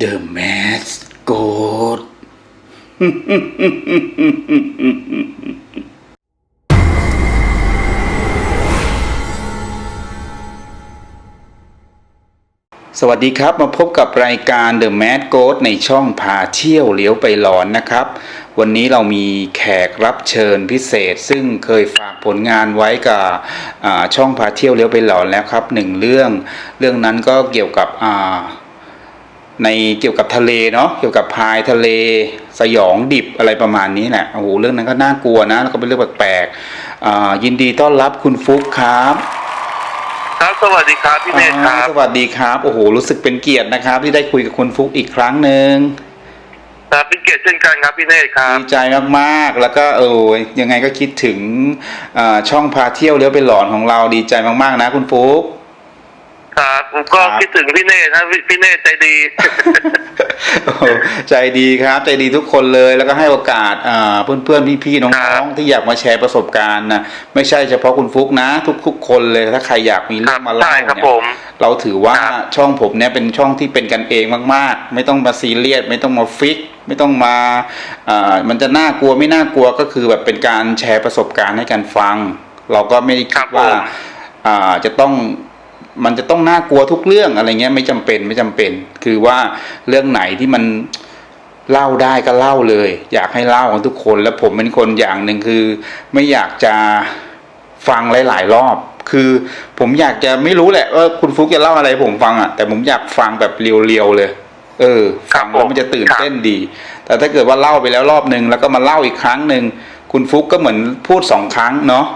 The Mask Goat สวัสดีครับมาพบกับรายการ The Mad Ghost ในช่องพาเที่ยวเลี้ยวไปหลอนนะครับ วันนี้เรามีแขกรับเชิญพิเศษ ซึ่งเคยฝากผลงานไว้กับช่องพาเที่ยวเลี้ยวไปหลอนแล้วครับหนึ่งเรื่อง เรื่องนั้นก็เกี่ยวกับอ่า ในเกี่ยวกับทะเลเนาะเกี่ยวกับพายทะเล สยองดิบอะไรประมาณนี้แหละโอ้โหเรื่องนั้นก็น่ากลัวนะแล้วก็เป็นเรื่องแปลกๆอ่ายินดีต้อนรับคุณฟุกครับครับสวัสดีครับพี่เมธคอ่ารับสวัสดีครับโอ้โหรู้สึกเป็นเกียรตินะครับ ที่ได้คุยกับคุณฟุกอีกครั้งหนึ่งครับเป็นเกียรติเช่นกันครับพี่เมธครับดีใจมากๆ แล้วก็เออยังไงก็คิดถึงอ่าช่องพาเที่ยวเลี้ยวไปหลอนของเราดีใจมากๆนะคุณฟุก ครับผมก็ครับคิดถึงพี่เนธนะพี่พี่เนธใจดีโอ้โหใจดีครับ ใจดีทุกคนเลยแล้วก็ให้โอกาสอ่าเพื่อนๆพี่ๆน้ครัองบๆที่อยากมาแชร์ประสบการณ์นะไม่ใช่เฉพาะคุณฟุกนะ ทุกๆคนเลยถ้าใครอยากมีคเรื่รัอบงมาเล่าใช่ครับเนี่ยผมเราถือว่าครับช่องผมเนี่ยเป็นช่องที่เป็นกันเองมาก ๆ ไม่ต้องมาซีเรียสไม่ต้องมาฟิกไม่ต้องมาอ่ามันจะน่ากลัวไม่น่ากลัวก็คือแบบเป็นการแชร์ประสบการณ์ให้กันฟัง เราก็ไม่ได้คิดว่าอ่าจะต้อง มันจะต้องน่ากลัวทุกเรื่องอะไรเงี้ยไม่จำเป็นไม่จำเป็น คือว่าเรื่องไหนที่มันเล่าได้ก็เล่าเลย อยากให้เล่ากันทุกคน แล้วผมเป็นคนอย่างหนึ่งคือ ไม่อยากจะฟังหลาย ๆ รอบ คือผมอยากจะไม่รู้แหละว่าคุณฟุกจะเล่าอะไรให้ผมฟังอะ แต่ผมอยากฟังแบบเรียวๆเลย เออ ฟังแล้วมันจะตื่นเต้นดี แต่ถ้าเกิดว่าเล่าไปแล้วรอบหนึ่งแล้วก็มาเล่าอีกครั้งหนึ่งคุณฟุกก็เหมือนพูดสองครั้งเนาะ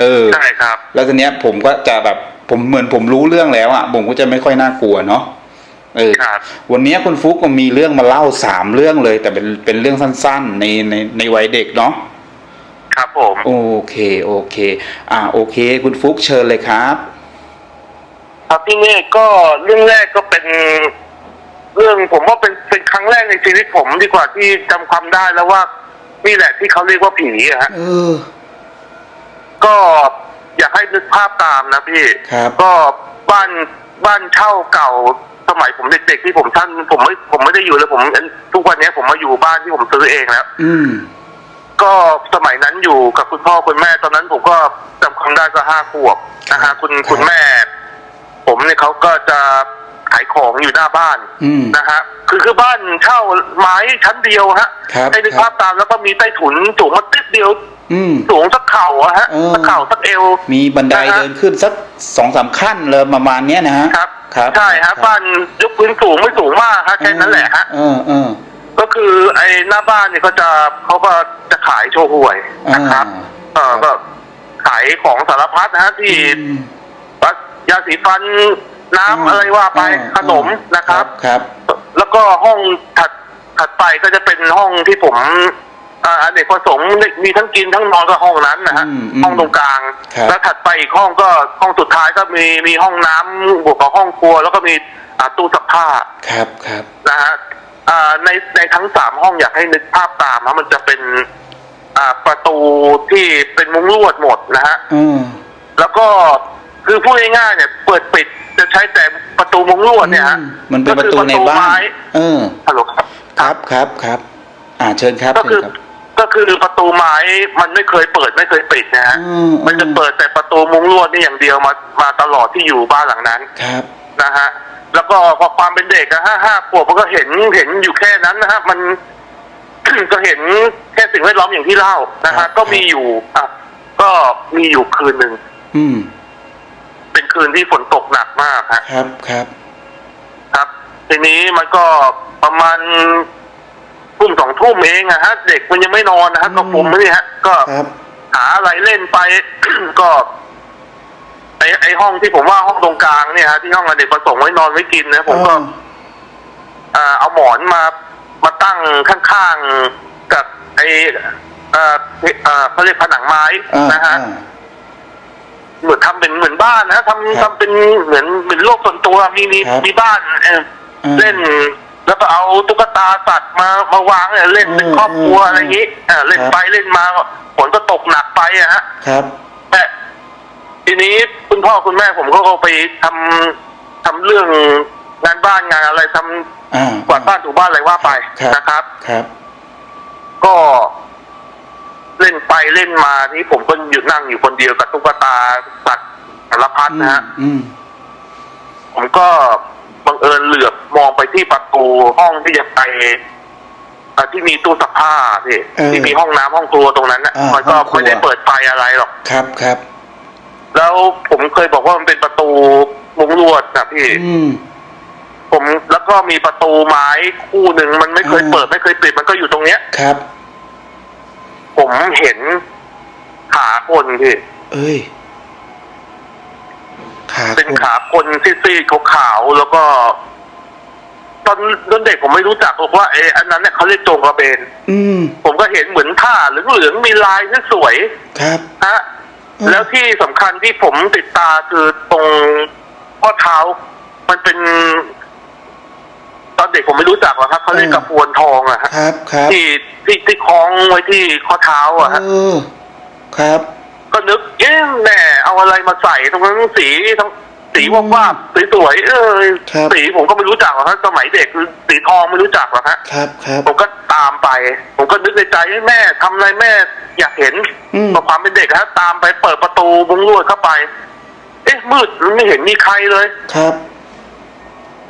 เออใช่ครับ แล้วทีเนี้ยผมก็จะแบบ ผมเหมือนผมรู้เรื่องแล้วอะผมก็จะไม่ค่อยน่ากลัวเนาะเออครับวันเนี้ยคุณฟุกก็มีเรื่องมาเล่าสามเรื่องเลย แต่เป็นเป็นเรื่องสั้นๆ ในในในวัยเด็กเนาะครับผม โอเค โอเค อ่า โอเค คุณฟุกเชิญเลยครับครับพี่เมธก็เรื่องแรกก็เป็น เรื่องผมว่าเป็นเป็นครั้งแรกในชีวิตผมดีกว่าที่จำความได้แล้วว่านี่แหละที่เขาเรียกว่าผีอะฮะเออก็ อยากให้นึกภาพตามนะพี่ครับ ก็บ้านบ้านเช่าเก่าสมัยผมเด็กๆที่ผมท่านผมไม่ผมไม่ได้อยู่แล้วผมทุกวันนี้ผมมาอยู่บ้านที่ผมซื้อเองแล้ว อืม ก็สมัยนั้นอยู่กับคุณพ่อคุณแม่ ตอนนั้นผมก็จำความได้ก็ห้าขวบนะฮะคุณครับคุณแม่ ผมเนี่ยเขาก็จะขายของอยู่หน้าบ้านอืม นะฮะคือคือบ้านเช่าไม้ชั้นเดียวฮะครับให้นึกครับ ภาพตามแล้วก็มีใต้ถุนสูงมาติดเดียว อืม สูงสักเข่าอะฮะเออ สักเข่าสักเอว มีบันไดนะฮะเดินขึ้นสักสองสามขั้นเลยประมาณเนี้ยนะฮะ ครับครับใช่ฮะบ้านยกพื้นสูงไม่สูงมากฮะแค่นั้นแหละฮะเออเออก็คือไอ้หน้าบ้านเนี่ยก็จะเขาก็จะขายโชว์หวยนะครับอ่าเออก็ขายของสารพัดนะฮะที่อืมยาสีฟันน้ำอะไรว่าไปอ่าขนมนะครับ ครับ แล้วก็ห้องถัดถัดไปก็จะเป็นห้องที่ผม อ่าอเนกประสงค์มีทั้งกินทั้งนอนก็ห้องนั้นนะฮะ อืมอืมห้องตรงกลาง ครับ แล้วถัดไปอีกห้องก็ห้องสุดท้ายก็มีมีห้องน้ำบวกกับห้องครัว แล้วก็มีอ่าตู้ซักผ้าครับครับ นะฮะอ่าในในทั้งสามห้องอยากให้นึกภาพตามนะมันจะเป็นอ่าประตูที่เป็นมุ้งลวดหมดนะฮะ อืมแล้วก็คือพูดง่ายๆเนี่ย เปิดปิดจะใช้แต่ประตูมุ้งลวดเนี่ยฮะอืมมันเป็นประตูในบ้านไม้เออ ฮัลโหลครับ ครับครับครับ อ่าเชิญครับก็เชิคืญอครับ ก็คือประตูไม้มันไม่เคยเปิดไม่เคยปิดนะฮะอืมมันจะเปิดแต่ประตูมุ้งลวดนี่อย่างเดียวมามาตลอดที่อยู่บ้านหลังนั้น ครับ นะฮะ แล้วก็พอความเป็นเด็กอะห้าห้าขวบมันก็เห็นเห็นอยู่แค่นั้นนะฮะ มัน ก็เห็นแค่สิ่งแวดล้อมอย่างที่เล่านะครัฮะ บ ก็มีอยู่อะก็มีอยู่คืนหนึ่ง อืมเป็นคืนที่ฝนตกหนักมากฮะ ครับครับ ครับ ทีนี้มันก็ประมาณ ทุ่มสองทุ่มเองอะฮะ เด็กมันยังไม่นอนนะฮะก็ผมนี่ฮะ ก็ครับ หาอะไรเล่นไป ก็ไอไอห้องที่ผมว่าห้องตรงกลางเนี่ยฮะที่ห้องอเนกประสงค์ไว้นอนไว้กินนะผมก็อ่าเอาหมอนมามาตั้งข้างๆกับไอเอ่อเอ่อเขาเรียกผนังไม้อ่านะฮะ อ่า เหมือนทำเป็นเหมือนบ้านนะครัทำบทำเป็นเหมือนเหมือนโลกส่วนตัวมีมีครับมีบ้านเอออ่าเล่น แล้วก็เอาตุ๊กตาสัตว์มามาวางเนี่ยเล่นเป็นอืมครอบครัวอืมอะไรอย่างนี้อ่าเล่นครับไปเล่นมาฝนก็ตกหนักไปอะฮะครับแต่ทีนี้คุณพ่อคุณแม่ผมก็เอาไปทำทำเรื่องงานบ้านงานอะไรทำอ่ากวาดบ้านถูบ้านอะไรว่าไปครับนะครับครับ ก็เล่นไปเล่นมานี่ผมก็อยู่นั่งอยู่คนเดียวกับตุ๊กตาสัตว์สารพัดนะฮะอืมผมก็ บังเอิญเหลือบมองไปที่ประตูห้องที่จะไปเอ่อที่มีตู้ซักผ้าพี่ที่มีห้องน้ำห้องครัวตรงนั้นน่ะมันก็ไม่ได้เปิดไฟอะไรหรอก ครับครับแล้วผมเคยบอกว่ามันเป็นประตูมุงลวดนะพี่ อืม ผมแล้วก็มีประตูไม้คู่หนึ่งมันไม่เคยอ่า เปิดไม่เคยปิดมันก็อยู่ตรงเนี้ย ครับ ผมเห็นขาคนพี่ เอ้ย ขาเป็นคนขาคนซีดๆขาวๆแล้วก็ ตอนตอนเด็กผมไม่รู้จักหรอกว่าเอออันนั้นเนี่ยเขาเรียกโจงกระเบนอืม ผมก็เห็นเหมือนผ้าเหลืองๆมีลายที่สวยครับฮะอืมแล้วที่สำคัญที่ผมติดตาคือตรงข้อเท้า มันเป็น ตอนเด็กผมไม่รู้จักหรอกครับเขาเรียกกระพวนทองอะฮะครับครับที่ที่ที่คล้องไว้ที่ข้อเท้าอะฮะเออครับ ก็นึกเอ๊ะแม่ เอาอะไรมาใส่ตรงนั้นสีทั้งสีว่าว่าบๆสวยๆเออครับ สีผมก็ไม่รู้จักหรอกครับสมัยเด็กคือสีทองไม่รู้จักหรอกฮะครับครับ ผมก็ตามไป ผมก็นึกในใจให้แม่ทำอะไรแม่ อยากเห็นอืมต่อความเป็นเด็กฮะตามไปเปิดประตูมุ้งลวดเข้าไป เอ๊ะมืดไม่เห็นมีใครเลย ครับ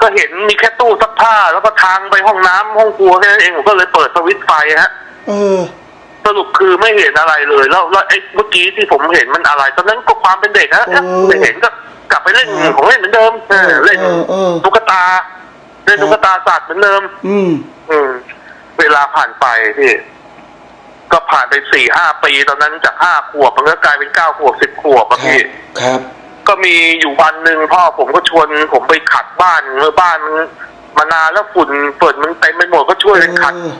ก็เห็นมีแค่ตู้ซักผ้า แล้วก็ทางไปห้องน้ำห้องครัวแค่นั้นเองผมก็เลยเปิดสวิตช์ไฟฮะ เออ สรุปคือไม่เห็นอะไรเลยแล้วแล้วไอ้เมื่อกี้ที่ผมเห็นมันอะไรตอนนั้นก็ความเป็นเด็กฮะเออไม่เห็นก็กลับไปเล่นครับของเล่นเหมือนเดิมเออเล่นเออเออ ตุ๊กตาเล่นครับตุ๊กตาสัตว์เหมือนเดิม อืม อืม เวลาผ่านไปพี่ ก็ผ่านไปสี่ห้าปีตอนนั้นจากห้าขวบมันก็กลายเป็นเก้าขวบสิบขวบคอะรับ พี่ ครับ ก็มีอยู่วันหนึ่งพ่อผมก็ชวนผมไปขัดบ้านเมื่อบ้านมันมานานแล้วฝุ่นเปิดมันเต็มไปหมดก็ช่วยกันขัด เออ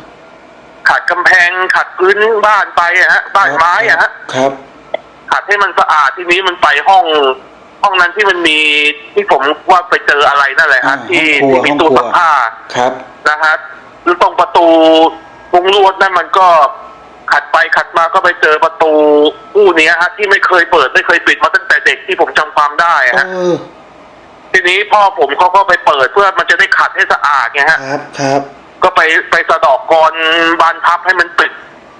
ขัดกำแพงขัดพื้นบ้านไปอะฮะบ้านไม้อะฮะครับ ขัดให้มันสะอาดทีนี้มันไปห้อง ห้องนั้นที่มันมีที่ผมว่าไปเจออะไรนั่นแหละฮะอ่าที่ห้องครัวที่มีตู้ห้องครัวซักผ้าครับ นะฮะแล้วตรงประตูมุงลวดนั่นมันก็ขัดไปขัดมาก็ไปเจอประตูคู่เนี้ยฮะที่ไม่เคยเปิดไม่เคยปิดมาตั้งแต่เด็กที่ผมจำความได้เออะฮะอทีนี้พ่อผมเขาก็ไปเปิดเพื่อมันจะได้ขัดให้สะอาดไงฮะ ครับครับ ก็ไปไปสะเดอกกรบานพับให้มันปิด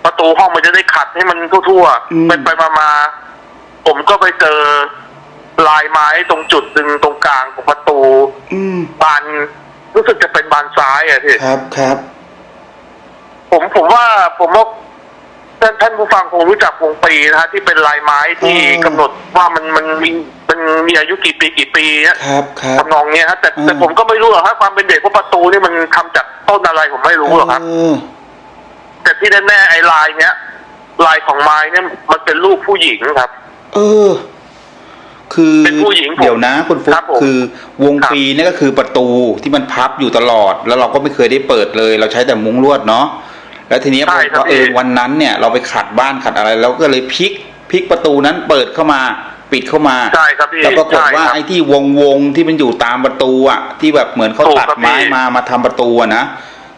ประตูห้องมันจะได้ขัดให้มันทั่วอืมๆไปไปมามาผมก็ไปเจอลายไม้ตรงจุดหนึ่งตรงกลางของประตู อืม บานรู้สึกจะเป็นบานซ้ายอะพี่ครับครับ ผมผมว่าผมว่าท่านท่านผู้ฟังคงรู้จักวงปีนะฮะที่เป็นลายไม้ที่กำหนดว่ามันมันมี มันมีอายุกี่ปีกี่ปีอะครับครับทำนองเนี้ยฮะแต่แต่อืมผมก็ไม่รู้หรอกฮะความเป็นเด็กว่าประตูนี่มันทำจากต้นอะไรผมไม่รู้หรอกครับเออแต่ที่แน่ๆไอ้ลายเนี้ยลายของไม้เนี่ยมันเป็นรูปผู้หญิงครับ เออ คือเป็นผู้หญิงผมเดี๋ยวนะคุณฟุ๊ครักบผมคือวงครับปีนี่ก็คือประตูที่มันพับอยู่ตลอด แล้วเราก็ไม่เคยได้เปิดเลย เราใช้แต่มุ้งลวดเนาะแล้วทีนี้พใช่อครับเออพี่วันนั้นเนี่ย เราไปขัดบ้านขัดอะไรเราก็เลยพลิกพลิกประตูนั้นเปิดเข้ามา ปิดเข้ามาใช่ครับพี่แล้วปรากฏใช่ว่าครับไอ้ที่วงวงๆที่มันอยู่ตามประตูอะ ที่แบบเหมือนเขาถูกตัดครับไม้พี่มามาทำประตูอะนะ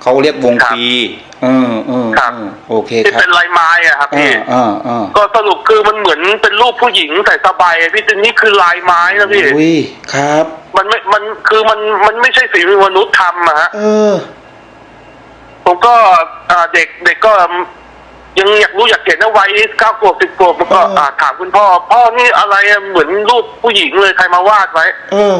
เขาเรียกวงครับปีเออเออครับเออโอเคที่ครับเป็นลายไม้อะครับเอพี่อเออเออก็สรุปคือมันเหมือนเป็นรูปผู้หญิงใส่สบายอะพี่แต่นี่คือลายไม้นะพี่อุ้ยครับ มันไม่มันคือมันมันไม่ใช่ฝีมือมนุษย์ทำอะฮะเออผมก็อ่าเด็กเด็กก็ ยังอยากรู้อยากเห็นนะวัยเก้าขวบสิบขวบมันก็เอออ่าถามคุณพ่อ พ่อนี่อะไรอะเหมือนรูปผู้หญิงเลยใครมาวาดไว้ เออ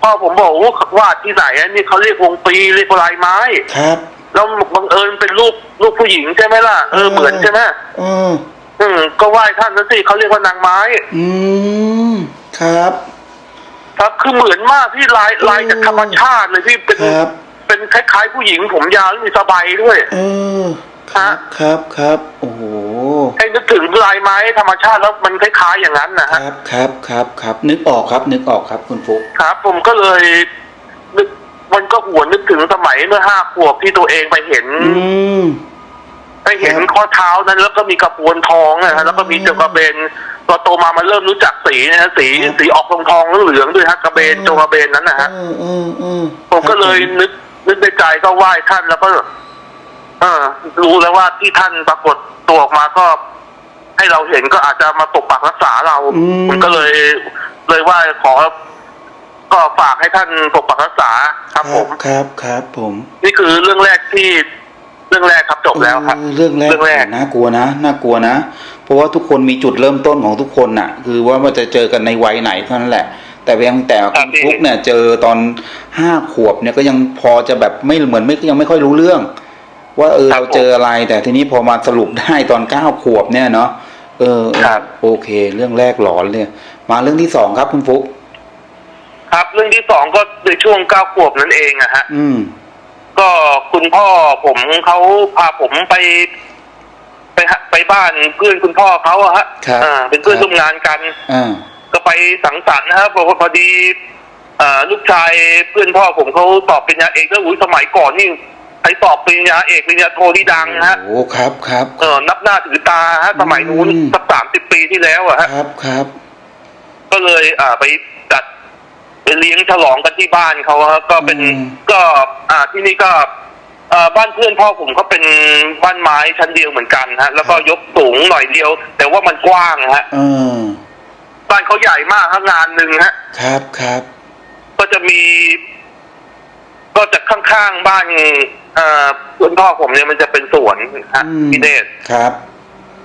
พ่อผมบอกว่าวาดที่ไหนอะนี่เขาเรียกวงปีเรียกลายไม้ ครับ แล้วบังเอิญเป็นรูปรูปผู้หญิงใช่ไหมล่ะเออเหมือนใช่ไหมเออ อืมก็ไหว้ท่านนั่นสิเขาเรียกว่านางไม้ อืม ครับ ครับ คือเหมือนมากที่ลายลายจากธรรมชาติเลยที่เป็นครับ เป็นคล้ายๆผู้หญิงผมยาวแล้วมีสบายด้วย เออ ครับครับครับโอ้โหให้นึกถึงลายไม้ธรรมชาติแล้วมันคล้ายๆอย่างนั้นนะคฮะรับครับครับครับนึกออกครับนึกออกครับคุณฟุกครับ ผมก็เลยนึกมันก็หวนนึกถึงสมัยเมื่อห้าขวบที่ตัวเองไปเห็น อืม ไปเห็นครับ ข้อเท้านั้น แล้วก็มีกระปวนทองนะอืฮะมแล้วก็มีเจงกระเบนพอโตมามันเริ่มรู้จักสีนะฮะสีครับสีออกทองทองๆเหลืองๆด้วยฮะกระเบนอืมจงกระเบนนั้นนะฮะ เออเออเออผมก็เลยครับนึกนึกในใจก็ไหว้ท่านแล้วก็ เออ รู้แล้วว่าที่ท่านปรากฏตัวออกมาก็ ให้เราเห็นก็อาจจะมาปกปักรักษาเราอืมผมก็เลย เลยว่าขอ ก็ฝากให้ท่านปกปักรักษาครับผม ครับครับผมนี่คือเรื่องแรกที่เรื่องแรกครับจบแล้วครับ เออเรื่องแรกเรื่องแรก น่ากลัวนะน่ากลัวนะ เพราะว่าทุกคนมีจุดเริ่มต้นของทุกคนน่ะ คือว่าว่าจะเจอกันในวัยไหนเท่านั้นแหละ แต่เพียงแต่คุณฟลุกเนี่ยเจอตอนห้าขวบเนี่ยก็ยังพอจะแบบไม่เหมือนไม่ยังไม่ค่อยรู้เรื่อง ว่าเออเราเจออะไร แต่ทีนี้พอมาสรุปได้ตอนเก้าขวบเนี่ยเนาะเออเออโอเค เรื่องแรกหลอนเลยมาเรื่องที่สองครับคุณฟลุกครับ เรื่องที่สองก็ในช่วงเก้าขวบนั่นเองอะฮะอืม ก็คุณพ่อผมเขาพาผมไป ไปฮะไปบ้านเพื่อนคุณพ่อเขาอะฮะครับอ่าเป็นเพื่อนครับร่วมงานกันอ่าก็ไปสังสรรค์นะครับบอกว่าพอดีอ่าลูกชายเพื่อนพ่อผมเขาสอบปริญญาเอกแล้วอุ้ยสมัยก่อนนี่ ไอสอบปริญญาเอกปริญญาโทที่ดังนะฮะโอ้ครับครับ เออนับหน้าถือตาฮะสมัยนู้นอืมสักสามสิบปีที่แล้วอะฮะครับครับ ก็เลยอ่าไปจัดไปเลี้ยงฉลองกันที่บ้านเขาฮะก็เป็นอืมก็ อ่าที่นี่ก็อ่าบ้านเพื่อนพ่อผมก็เป็นบ้านไม้ชั้นเดียวเหมือนกันฮะ แล้วก็ยกสูงหน่อยเดียว แต่ว่ามันกว้างฮะเออบ้านเขาใหญ่มากฮะงานหนึ่งฮะ ครับครับ ก็จะมี ก็จะข้างๆบ้านเอ่อเพื่อนพ่อผมเนี่ยมันจะเป็นสวนฮะอืม พี่เนตรครับ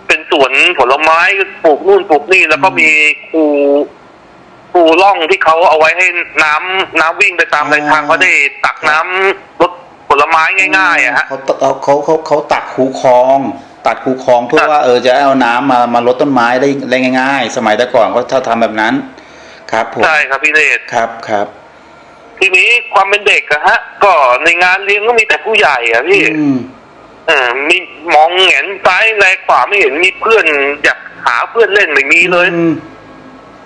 เป็นสวนผลไม้ปลูกนู่นปลูกนี่ แล้วก็มีคูคูล่องที่เขาเอาไว้ให้น้ำน้ำวิ่งไปตามอ่ารายทางเขาได้ตักน้ำรถผลไม้ง่ายๆอะฮะ เขาเขาเขาเขาเขาตัดคูคลอง ตัดคูคลองเพื่อครับว่าเออจะเอาน้ำมามาลดต้นไม้ได้ได้ง่าย ๆ สมัยแต่ก่อนเขาถ้าทำแบบนั้น ครับผมใช่ครับพี่เนตร ครับครับ ทีนี้ความเป็นเด็กอะฮะ ก็ในงานเลี้ยงก็มีแต่ผู้ใหญ่อะพี่อืมเออมีมองเห็นซ้ายแลขวาไม่เห็นมีเพื่อนอยากหาเพื่อนเล่นไม่มีเลย อืม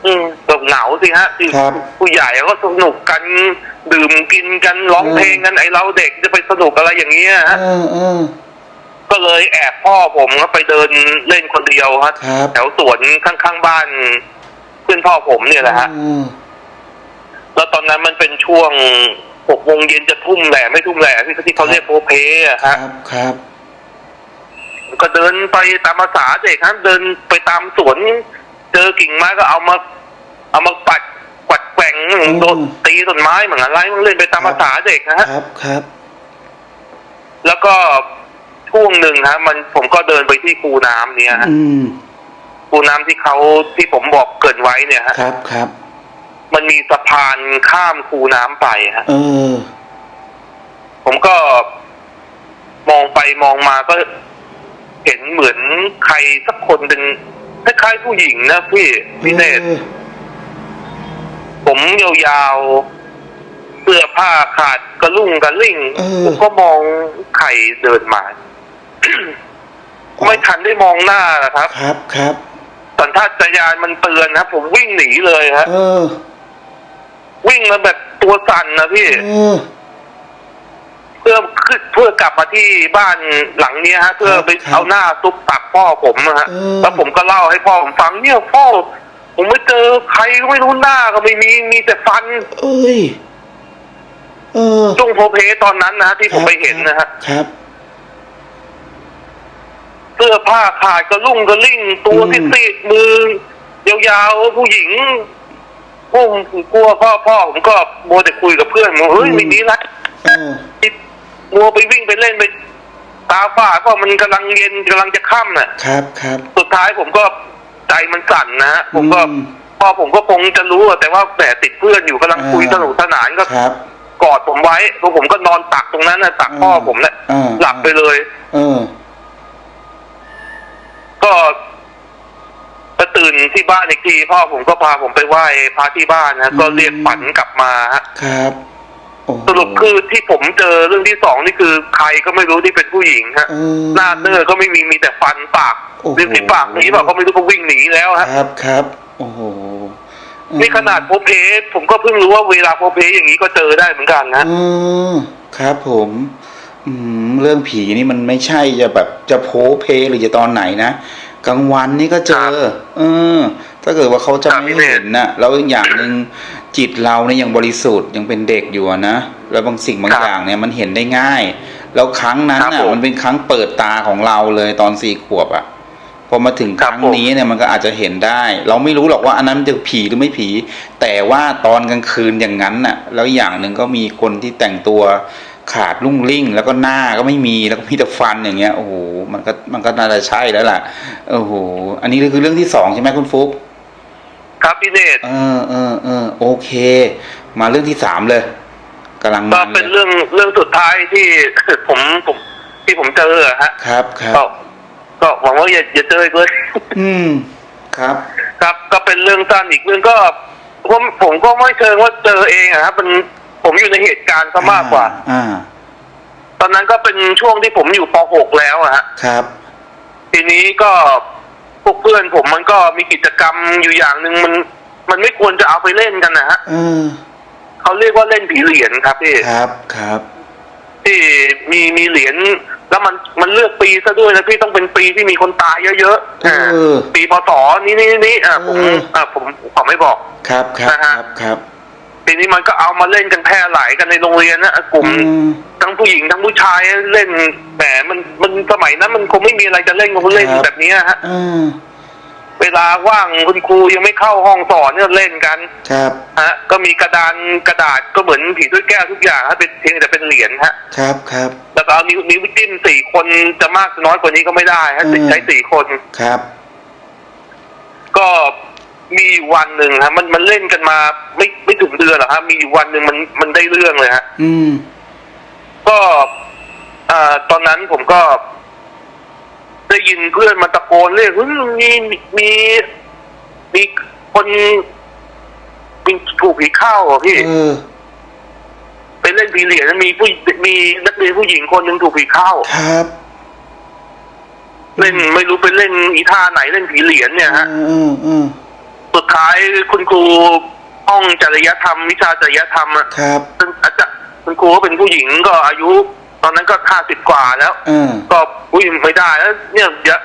อืมก็เหงาสิฮะที่ครับ ผู้ใหญ่ก็สนุกกันดื่มกินกันร้องเออเพลงกันไอเราเด็กจะไปสนุกอะไรอย่างเงี้ยฮะ เออเออ ก็เลยแอบพ่อผมก็ไปเดินเล่นคนเดียวฮะครับ แถวสวนข้างๆบ้านเพื่อนพ่อผมเนี่ยแหละฮะเออ แล้วตอนนั้นมันเป็นช่วงหกโมงเย็นจะทุ่มแหล่ไม่ทุ่มแหล่ที่ที่เขาเรียกโพเพอะคฮะรับครับก็เดินไปตามภาษาเด็กฮะเดินไปตามสวน เจอกิ่งไม้ก็เอามา เอามาปัดกวัดแกว่งโดนตีต้นไม้เหมือนอะไรมันเล่นไปตามภาษาเด็กนะฮะ ครับครับแล้วก็ช่วงหนึ่งฮะ มันผมก็เดินไปที่คูน้ำเนี่ยฮะอืมคูน้ำที่เขาที่ผมบอกเกรินไว้เนี่ยฮะ ครับครับ มันมีสะพานข้ามคูน้ำไปฮะ เออ ผมก็มองไปมองมาก็เห็นเหมือนใครสักคนเป็นคล้ายๆผู้หญิงนะพี่พี่เนตรออผมยาวๆเสื้อผ้าขาดกระลุ่งกระลิ่ง เออ ผมก็มองใครเดินมา ไม่ทันได้มองหน้านะครับ ครับครับ สัญชาตญาณมันเตือนนะผมวิ่งหนีเลยฮะ เออ วิ่งมาแบบตัวสั่นนะพี่เออเพื่อขึ้นเพื่อกลับมาที่บ้านหลังเนี้ยฮะ เพื่อไปครับเอาหน้าซุปตักพ่อผมนะฮะ เออ แล้วผมก็เล่าให้พ่อผมฟังเนี่ยพ่อ ผมไม่เจอใครก็ไม่รู้หน้าก็ไม่มีมีแต่ฟันเอ้ย เออช่วงโพเพตอนนั้นนะฮะที่ผมไปเห็นนะฮะ ครับ เสื้อผ้าขาดกระลุ่งกระลิ่งตัวอืม ที่ซีดมือ ยาวๆผู้หญิง ผมกลัวพ่อพ่อผมก็มัวแต่คุยกับเพื่อนมัวเฮ้ยไม่มีไรเออมัวไปวิ่งไปเล่นไปตาฝ้าก็มันกำลังเย็นกำลังจะค่ำน่ะ ครับครับ สุดท้ายผมก็ใจมันสั่นนะฮะผมก็อืมพ่อผมก็คงจะรู้อะแต่ว่าแต่ติดเพื่อนอยู่กำลังคุยอ่าสนุกสนานก็ครับกอดผมไว้แล้วผมก็นอนตักตรงนั้นนะตักพ่อผมเนี่ยอ่าหลับไปเลย เออ ก็ ไปตื่นที่บ้านอีกทีพ่อผมก็พาผมไปไหว้พระที่บ้านนะก็เรียกฝันกลับมาฮะครับโอ้โหสรุปคือที่ผมเจอเรื่องที่สองนี่คือใครก็ไม่รู้ที่เป็นผู้หญิงฮะเออหน้าเนื้อก็ไม่มีมีแต่ฟันปากโอ้โหริมฝีปากหนีเปล่าก็ไม่รู้ก็วิ่งหนีแล้วฮะครับครับโอ้โหเออนี่ขนาดโพเพผมก็เพิ่งรู้ว่าเวลาโพเพอย่างนี้ก็เจอได้เหมือนกันนะเออครับผมอืมเรื่องผีนี่มันไม่ใช่จะแบบจะโพเพหรือจะตอนไหนนะ กลางวันนี่ก็เจอ เออ ถ้าเกิดว่าเขาจะครับไม่พี่เมธเห็นนะแล้วอีกอย่างหนึ่งจิตเราเนี่ยยังบริสุทธิ์ยังเป็นเด็กอยู่อะนะแล้วบางสิ่งบางอย่างเนี่ยมันเห็นได้ง่าย แล้วครั้งนั้นครับน่ะผมมันเป็นครั้งเปิดตาของเราเลยตอนสี่ขวบอะพอมาถึงคครับรั้งผมนี้เนี่ยมันก็อาจจะเห็นได้ เราไม่รู้หรอกว่าอันนั้นมันจะผีหรือไม่ผี แต่ว่าตอนกลางคืนอย่างนั้นน่ะ แล้วอย่างหนึ่งก็มีคนที่แต่งตัว ขาดลุ่งลิ่ง แล้วก็หน้าก็ไม่มีแล้วก็มีแต่ฟันอย่างเงี้ยโอ้โหมันก็มันก็น่าจะใช่แล้วล่ะโอ้โหอันนี้คือเรื่องที่สองใช่ไหมคุณฟุ๊กครับพี่เนตรเออเออเออโอเค มาเรื่องที่สามเลยกำลังก็มันเป็นเลยเรื่องเรื่องสุดท้ายที่ผมผมที่ผมเจออะฮะ ครับครับก็ก็หวังว่าอย่าอย่าเจออีกเลยอืมครับ ครับก็เป็นเรื่องสั้นอีกเรื่องก็ผมผมก็ไม่เชิงว่าเจอเองอะครับมัน ผมอยู่ในเหตุการณ์ซะมากกว่า อ่า ตอนนั้นก็เป็นช่วงที่ผมอยู่ป .6 แล้วอะฮะครับ ทีนี้ก็พวกเพื่อนผมมันก็มีกิจกรรมอยู่อย่างหนึ่งมัน มันไม่ควรจะเอาไปเล่นกันนะฮะเออ เขาเรียกว่าเล่นผีเหรียญครับพี่ครับ ครับ ที่มีมีเหรียญแล้วมันมันเลือกปีซะด้วยนะพี่ต้องเป็นปีที่มีคนตายเยอะๆเออปีพศนี้นี่นี่อ่าผมเอออ่าผมผมไม่บอกครับ ครับ นะคฮะ รับ ครับ ทีนี้มันก็เอามาเล่นกันแพร่หลายกันในโรงเรียนนะอะกลุ่มอืมทั้งผู้หญิงทั้งผู้ชายเล่นแหมมันมันสมัยนั้นมันคงไม่มีอะไรจะเล่นก็เล่นครับแบบนี้ฮะเออเวลาว่างคุณครูยังไม่เข้าห้องสอนเนี่ยเล่นกัน ครับฮะก็มีกระดานกระดาษก็เหมือนผีถ้วยแก้วทุกอย่างฮะเป็นเพียงแต่เป็นเหรียญฮะ ครับครับแล้วก็เอานิ้วนิ้วจิ้มสี่คนจะมากจะน้อยกว่านี้ก็ไม่ได้ฮะอืมใช้สี่คนครับ ก็ มีอยู่วันหนึ่งฮะมันมันเล่นกันมา ไม่ไม่ถึงเดือนหรอกครับมีอยู่วันหนึ่งมันมันได้เรื่องเลยฮะอืม ก็อ่าตอนนั้นผมก็ ได้ยินเพื่อนมาตะโกนเรียกเฮ้ยมีมีมีคนมีถูกผีเข้าเหรอพี่ เออ ไปเล่นผีเหรียญมีผู้มีนักเรียนผู้หญิงคนหนึ่งถูกผีเข้า ครับ เล่นไม่รู้ไปเล่นอีท่าไหนเล่นผีเหรียญเนี่ยฮะ เออเออเออ สุดท้ายคุณครูห้องจริยธรรม วิชาจริยธรรมอะครับ ซึ่งอาจจะคุณครูก็เป็นผู้หญิงก็อายุ ตอนนั้นก็ห้าสิบกว่าแล้ว เออ ก็อุ้ยไม่ได้แล้วเนี่ยเดี๋ยว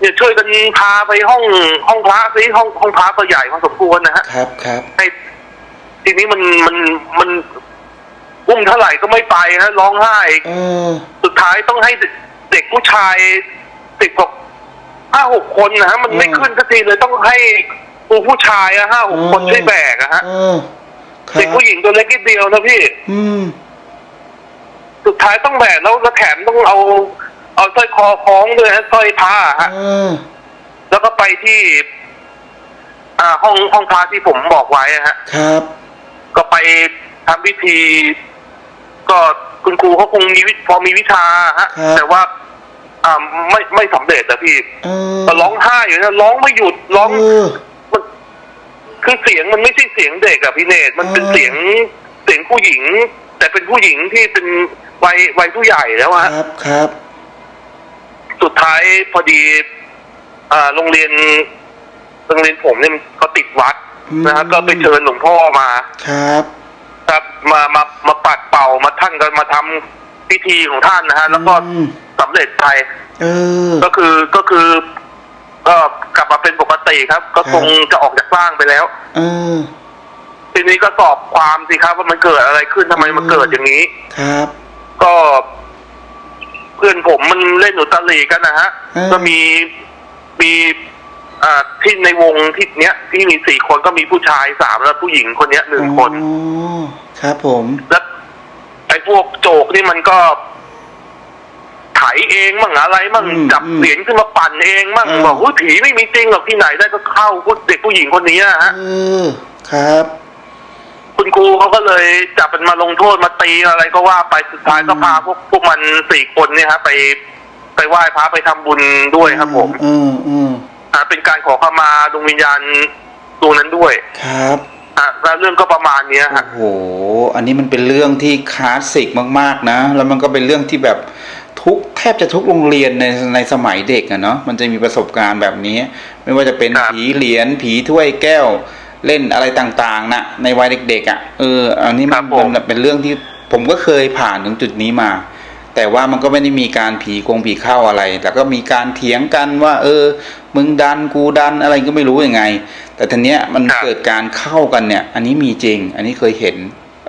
เนี่ยช่วยกันพาไปห้องห้องพระสิห้องห้องพระก็ใหญ่พอสมควรนะฮะ ครับครับให้ทีนี้มันมันมันอุ้มเท่าไหร่ก็ไม่ไปฮะร้องไห้ เออ สุดท้ายต้องให้เด็กเด็กผู้ชายสิบกว่าห้าหกคนนะฮะมันไม่อืม ขึ้นสักทีเลยต้องให้ ครูผู้ชายอะห้าหกคนอืมช่วยแบกอะฮะเออครัเด็กบผู้หญิงตัวเล็กนิดเดียวนะพี่ อืม สุดท้ายต้องแบกแล้วแล้วแถมต้องเอา เอาสร้อยคอคล้องด้วยฮะสร้อยผ้าฮะ เออ แล้วก็ไปที่ อ่าห้องห้องพระที่ผมบอกไว้อะฮะ ครับ ก็ไปทำพิธี ก็คุณครูเขาคงมีวิพอมีวิชาฮะแต่ว่า อ่าไม่ไม่สำเร็จอะพี่เออก็ร้องไห้อยู่นะร้องไม่หยุดร้อง เออมัน คือเสียงมันไม่ใช่เสียงเด็กอะพี่เนตรมันเป็นเออเสียงเสียงผู้หญิง แต่เป็นผู้หญิงที่เป็นวัยวัยผู้ใหญ่แล้วคฮะรับครับ สุดท้ายพอดี อ่าโรงเรียนโรงเรียนผมเนี่ยมันเขาติดวัดนะฮะก็ไปเชิญหลวงพ่อมาครับ ครับมามามาปัดเป่ามาท่านก็มาทำพิธีของท่านนะฮะแล้วก็อืมสำเร็จไปเออก็คือก็คือ ก็กลับมาเป็นปกติครับ ก็คงจะออกจากร่างไปแล้วเออทีนี้ก็สอบความสิครับ ว่ามันเกิดอะไรขึ้นทำไมมันเกิดอย่างนี้ ครับ ก็เพื่อนผมมันเล่นอุตลีกันนะฮะอืมก็มีมีอ่าที่ในวงที่เนี้ยที่มีสี่คนก็มีผู้ชายสามแล้วผู้หญิงคนเนี้ยหนึ่งคน อ๋อครับผม แล้วไอ้พวกโจกนี่มันก็ ไถเองมั่งอะไรมั่งอืมจับอืมเหรียญขึ้นมาปั่นเองมั่งอืม บอกอุ้ยผีไม่มีจริงหรอกที่ไหนได้ก็เข้าพวกเด็กผู้หญิงคนนี้อะฮะ เออครับ คุณครูเขาก็เลยจับมันมาลงโทษมาตีอะไรก็ว่าไปสุดท้ายก็อืมพาพวกพวกมันสี่คนเนี่ยฮะไปไปไหว้พระไปทำบุญด้วยครับผมเออเอออ่าเป็นการขอขมาดวงวิญญาณดวงนั้นด้วยครับ อ่าแล้วเรื่องก็ประมาณเนี้ยโอ้ฮะโห อันนี้มันเป็นเรื่องที่คลาสสิกมาก ๆ นะ แล้วมันก็เป็นเรื่องที่แบบ ทุกแทบจะทุกโรงเรียนในในสมัยเด็กอะเนาะมันจะมีประสบการณ์แบบนี้ ไม่ว่าจะเป็นครับผีเหรียญผีถ้วยแก้ว เล่นอะไรต่างๆนะในวัยเด็ก ๆอะ่ะเอออันนี้มันมันเป็นเรื่องที่ผมก็เคยผ่านถึงจุดนี้มา แต่ว่ามันก็ไม่ได้มีการผีโกงผีเข้าอะไร แล้วก็มีการเถียงกันว่า เออ มึงดันกูดันอะไรก็ไม่รู้ยังไง แต่ทีเนี้ยมันเกิดการเข้ากันเนี่ย อันนี้มีจริง อันนี้เคยเห็น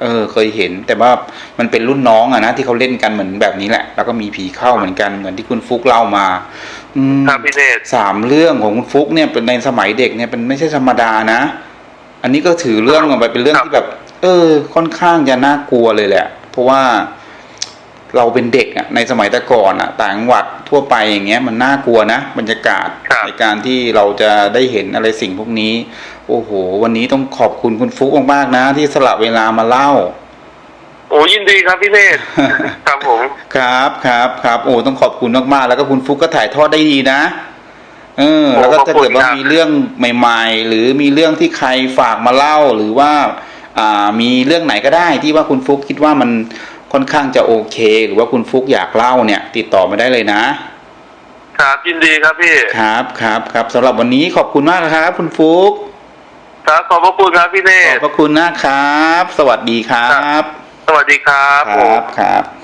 เออ เคยเห็น แต่ว่ามันเป็นรุ่นน้องอะนะที่เขาเล่นกันเหมือนแบบนี้แหละ แล้วก็มีผีเข้าเหมือนกันเหมือนที่คุณฟุกเล่ามาอืมครับพี่เนตรสามเรื่องของคุณฟุกเนี่ยเป็นในสมัยเด็กเนี่ยเป็นไม่ใช่ธรรมดานะ อันนี้ก็ถือเรื่องแบบเป็นเรื่องครับที่แบบ เออ ค่อนข้างจะน่ากลัวเลยแหละ เพราะว่าเราเป็นเด็กอะในสมัยแต่ก่อนอะต่างจังหวัดทั่วไปอย่างเงี้ยมันน่ากลัวนะบรรยากาศครับในการที่เราจะได้เห็นอะไรสิ่งพวกนี้ โอ้โห วันนี้ต้องขอบคุณคุณฟุกมากๆนะ ที่สละเวลามาเล่า โอ้ยินดีครับพี่เนตรครับผม ครับครับครับโอ้ต้องขอบคุณมากๆแล้วก็คุณฟุกก็ถ่ายทอดได้ดีนะเออโอ้แล้วก็ขอบถ้าคุณเกิดว่าครับมีเรื่องใหม่ ๆ หรือมีเรื่องที่ใครฝากมาเล่าหรือว่า อ่ามีเรื่องไหนก็ได้ที่ว่าคุณฟุกคิดว่ามันค่อนข้างจะโอเค หรือว่าคุณฟุกอยากเล่าเนี่ย ติดต่อมาได้เลยนะ ครับยินดีครับพี่ ครับครับครับสำหรับวันนี้ขอบคุณมากนะครับ คุณฟุก ครับขอบพระคุณครับพี่เนขอตบรพระคุณนะครับ สวัสดีครับ สวัสดีครับคผรัม บครับ